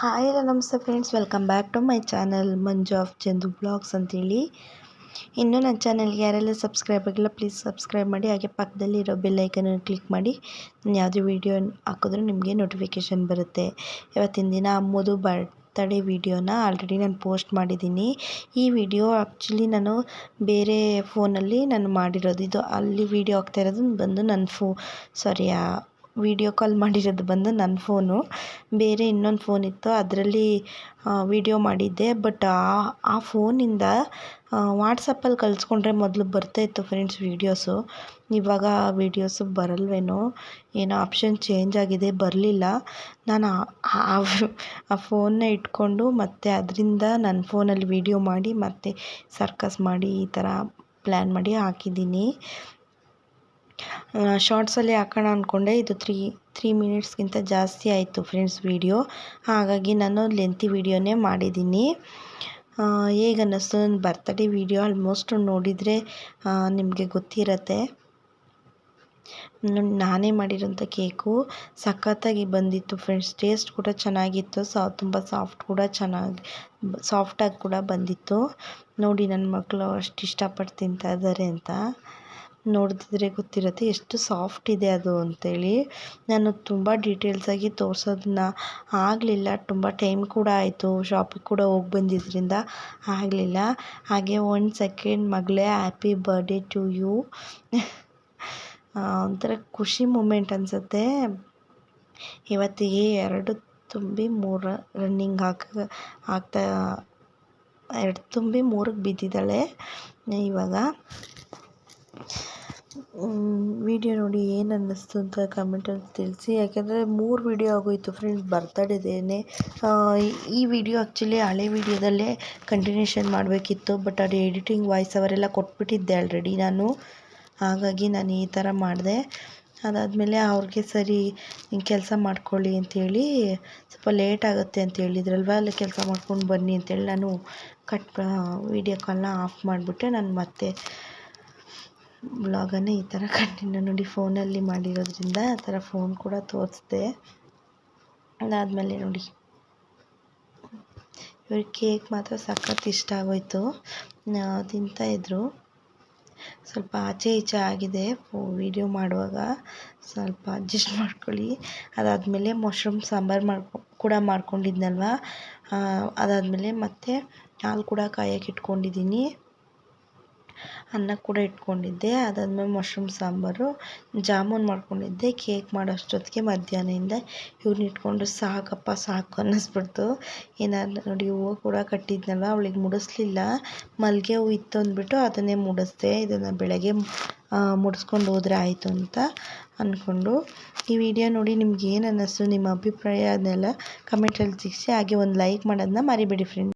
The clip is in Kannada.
ಹಾಯ್ ಎಲ್ಲ ನಮಸ್ತೆ friends welcome back to my channel Manju of Chandu blogs ಅಂತೇಳಿ. ಇನ್ನೂ ನನ್ನ ಚಾನಲ್ಗೆ ಯಾರೆಲ್ಲ ಸಬ್ಸ್ಕ್ರೈಬ್ ಆಗಿಲ್ಲ ಪ್ಲೀಸ್ ಸಬ್ಸ್ಕ್ರೈಬ್ ಮಾಡಿ. ಹಾಗೆ ಪಕ್ಕದಲ್ಲಿ ಇರೋ ಬೆಲ್ಲೈಕನನ್ನು ಕ್ಲಿಕ್ ಮಾಡಿ. ನಾನು ಯಾವುದೇ ವೀಡಿಯೋ ಹಾಕಿದ್ರೂ ನಿಮಗೆ ನೋಟಿಫಿಕೇಷನ್ ಬರುತ್ತೆ. ಇವತ್ತಿನ ದಿನ ಅಮ್ಮದು ಬರ್ತಡೇ ವೀಡಿಯೋನ ಆಲ್ರೆಡಿ ನಾನು ಪೋಸ್ಟ್ ಮಾಡಿದ್ದೀನಿ. ಈ ವಿಡಿಯೋ ಆ್ಯಕ್ಚುಲಿ ನಾನು ಬೇರೆ ಫೋನಲ್ಲಿ ನಾನು ಮಾಡಿರೋದು. ಇದು ಅಲ್ಲಿ ವೀಡಿಯೋ ಆಗ್ತಾ ಇರೋದು ಬಂದು ನನ್ನ ಫೋ ಸಾರಿ ವೀಡಿಯೋ ಕಾಲ್ ಮಾಡಿರೋದು ಬಂದು ನನ್ನ ಫೋನು ಬೇರೆ ಇನ್ನೊಂದು ಫೋನ್ ಇತ್ತು, ಅದರಲ್ಲಿ ವಿಡಿಯೋ ಮಾಡಿದ್ದೆ. ಬಟ್ ಆ ಆ ಫೋನಿಂದ ವಾಟ್ಸಪ್ಪಲ್ಲಿ ಕಳಿಸ್ಕೊಂಡ್ರೆ ಮೊದಲು ಬರ್ತಾಯಿತ್ತು ಫ್ರೆಂಡ್ಸ್ ವೀಡಿಯೋಸು ಇವಾಗ ವೀಡಿಯೋಸು ಬರಲ್ವೇನೋ, ಏನೋ ಆಪ್ಷನ್ ಚೇಂಜ್ ಆಗಿದೆ, ಬರಲಿಲ್ಲ. ನಾನು ಆ ಫೋನ್ನ ಇಟ್ಕೊಂಡು ಮತ್ತೆ ಅದರಿಂದ ನನ್ನ ಫೋನಲ್ಲಿ ವೀಡಿಯೋ ಮಾಡಿ ಮತ್ತೆ ಸರ್ಕಸ್ ಮಾಡಿ ಈ ಥರ ಪ್ಲ್ಯಾನ್ ಮಾಡಿ ಹಾಕಿದ್ದೀನಿ. ಶಾರ್ಟ್ಸಲ್ಲಿ ಹಾಕೋಣ ಅಂದ್ಕೊಂಡೆ ಇದು ತ್ರೀ ತ್ರೀ ಮಿನಿಟ್ಸ್ಗಿಂತ ಜಾಸ್ತಿ ಆಯಿತು ಫ್ರೆಂಡ್ಸ್ ವಿಡಿಯೋ ಹಾಗಾಗಿ ನಾನು ಲೆಂತಿ ವಿಡಿಯೋನೇ ಮಾಡಿದ್ದೀನಿ. ಹೇಗೆ ಅನ್ನಿಸ್ತು ನನ್ನ ಬರ್ತಡೇ ವೀಡಿಯೋ ಆಲ್ಮೋಸ್ಟ್ ನೋಡಿದರೆ ನಿಮಗೆ ಗೊತ್ತಿರತ್ತೆ. ನಾನೇ ಮಾಡಿರೋಂಥ ಕೇಕು ಸಖತ್ತಾಗಿ ಬಂದಿತ್ತು ಫ್ರೆಂಡ್ಸ್ ಟೇಸ್ಟ್ ಕೂಡ ಚೆನ್ನಾಗಿತ್ತು, ಸಾ, ತುಂಬ ಸಾಫ್ಟ್ ಕೂಡ ಚೆನ್ನಾಗಿ ಸಾಫ್ಟಾಗಿ ಕೂಡ ಬಂದಿತ್ತು. ನೋಡಿ ನನ್ನ ಮಕ್ಕಳು ಅಷ್ಟು ಇಷ್ಟಪಟ್ಟು ತಿಂತಾ ಇದ್ದಾರೆ ಅಂತ. ನೋಡ್ತಿದ್ರೆ ಗೊತ್ತಿರುತ್ತೆ ಎಷ್ಟು ಸಾಫ್ಟ್ ಇದೆ ಅದು ಅಂತೇಳಿ. ನಾನು ತುಂಬ ಡೀಟೇಲ್ಸಾಗಿ ತೋರಿಸೋದನ್ನ ಆಗಲಿಲ್ಲ. ತುಂಬ ಟೈಮ್ ಕೂಡ ಆಯಿತು. ಶಾಪಿಗೆ ಕೂಡ ಹೋಗಿ ಬಂದಿದ್ದರಿಂದ ಆಗಲಿಲ್ಲ. ಹಾಗೆ ಒನ್ ಸೆಕೆಂಡ್ ಮಗಳೇ ಹ್ಯಾಪಿ ಬರ್ಡೇ ಟು ಯು ಒಂಥರ ಖುಷಿ ಮೂಮೆಂಟ್ ಅನಿಸುತ್ತೆ. ಇವತ್ತಿಗೆ ಎರಡು ತುಂಬಿ ಮೂರು ರನ್ನಿಂಗ್ ಹಾಕ, ಆಗ್ತಾ, ಎರಡು ತುಂಬಿ ಮೂರಕ್ಕೆ ಬಿದ್ದಿದ್ದಾಳೆ. ಇವಾಗ ವಿಡಿಯೋ ನೋಡಿ ಏನು ಅನ್ನಿಸ್ತು ಅಂತ ಕಮೆಂಟಲ್ಲಿ ತಿಳಿಸಿ. ಯಾಕೆಂದರೆ ಮೂರು ವಿಡಿಯೋ ಆಗೋಯಿತು ಫ್ರೆಂಡ್ಸ್ ಬರ್ತಡೇದೇನೆ ಈ ವಿಡಿಯೋ ಆ್ಯಕ್ಚುಲಿ ಹಳೆ ವಿಡಿಯೋದಲ್ಲೇ ಕಂಟಿನ್ಯೂಷನ್ ಮಾಡಬೇಕಿತ್ತು ಬಟ್ ಅದು ಎಡಿಟಿಂಗ್ ವಾಯ್ಸ್ ಅವರೆಲ್ಲ ಕೊಟ್ಬಿಟ್ಟಿದ್ದೆ ಆಲ್ರೆಡಿ ನಾನು. ಹಾಗಾಗಿ ನಾನು ಈ ಥರ ಮಾಡಿದೆ. ಅದಾದಮೇಲೆ ಅವ್ರಿಗೆ ಸರಿ ಕೆಲಸ ಮಾಡ್ಕೊಳ್ಳಿ ಅಂತೇಳಿ, ಸ್ವಲ್ಪ ಲೇಟ್ ಆಗುತ್ತೆ ಅಂತ ಹೇಳಿದ್ರಲ್ವ ಅಲ್ಲಿ ಕೆಲಸ ಮಾಡ್ಕೊಂಡು ಬನ್ನಿ ಅಂತೇಳಿ ನಾನು ಕಟ್ ವೀಡಿಯೋ ಕಾಲ್ನ ಆಫ್ ಮಾಡಿಬಿಟ್ಟೆ. ನಾನು ಮತ್ತೆ ಬ್ಲಾಗನ್ನೇ ಈ ಥರ ಕಂಟಿನ್ಯೂ ನೋಡಿ ಫೋನಲ್ಲಿ ಮಾಡಿರೋದ್ರಿಂದ ಆ ಥರ ಫೋನ್ ಕೂಡ ತೋರಿಸ್ದೆ. ಅದಾದಮೇಲೆ ನೋಡಿ. ಇವ್ರಿಗೆ ಕೇಕ್ ಮಾತ್ರ ಸಖತ್ ಇಷ್ಟ ಆಗೋಯ್ತು. ತಿಂತಾಯಿದ್ರು ಸ್ವಲ್ಪ ಆಚೆ ಈಚೆ ಆಗಿದೆ ವಿಡಿಯೋ ಮಾಡುವಾಗ. ಸ್ವಲ್ಪ ಅಡ್ಜಸ್ಟ್ ಮಾಡ್ಕೊಳ್ಳಿ. ಅದಾದಮೇಲೆ ಮಶ್ರೂಮ್ ಸಾಂಬಾರು ಮಾಡ್ಕೊ, ಕೂಡ ಮಾಡ್ಕೊಂಡಿದ್ನಲ್ವ? ಅದಾದಮೇಲೆ ಮತ್ತೆ ಹಾಲು ಕೂಡ ಕಾಯಕ್ಕೆ ಇಟ್ಕೊಂಡಿದ್ದೀನಿ. ಅನ್ನ ಕೂಡ ಇಟ್ಕೊಂಡಿದ್ದೆ. ಅದಾದ್ಮೇಲೆ ಮಶ್ರೂಮ್ ಸಾಂಬಾರು, ಜಾಮೂನ್ ಮಾಡ್ಕೊಂಡಿದ್ದೆ. ಕೇಕ್ ಮಾಡೋ ಅಷ್ಟೊತ್ತಿಗೆ ಮಧ್ಯಾಹ್ನದಿಂದ ಇವ್ರನ್ನ ಇಟ್ಕೊಂಡು ಸಾಕಪ್ಪ, ಸಾಕು ಅನ್ನಿಸ್ಬಿಡ್ತು. ಏನಾದ್ರು ನೋಡಿ, ಹೂವು ಕೂಡ ಕಟ್ಟಿದ್ನಲ್ಲ ಅವಳಿಗೆ ಮುಡಿಸ್ಲಿಲ್ಲ. ಮಲ್ಲಿಗೆ ಹೂವು ಇತ್ತು ಅಂದ್ಬಿಟ್ಟು ಅದನ್ನೇ ಮುಡಿಸ್ದೆ. ಇದನ್ನು ಬೆಳಗ್ಗೆ ಮುಡಿಸ್ಕೊಂಡು ಹೋದರೆ ಆಯಿತು ಅಂತ ಅಂದ್ಕೊಂಡು ಈ ವಿಡಿಯೋ ನೋಡಿ ನಿಮ್ಗೆ ಏನು ಅನ್ನಿಸ್ತು, ನಿಮ್ಮ ಅಭಿಪ್ರಾಯ ಅದನ್ನೆಲ್ಲ ಕಮೆಂಟಲ್ಲಿ ತಿಳಿಸಿ, ಹಾಗೆ ಒಂದು ಲೈಕ್ ಮಾಡೋದನ್ನ ಮರಿಬೇಡಿ ಫ್ರೆಂಡ್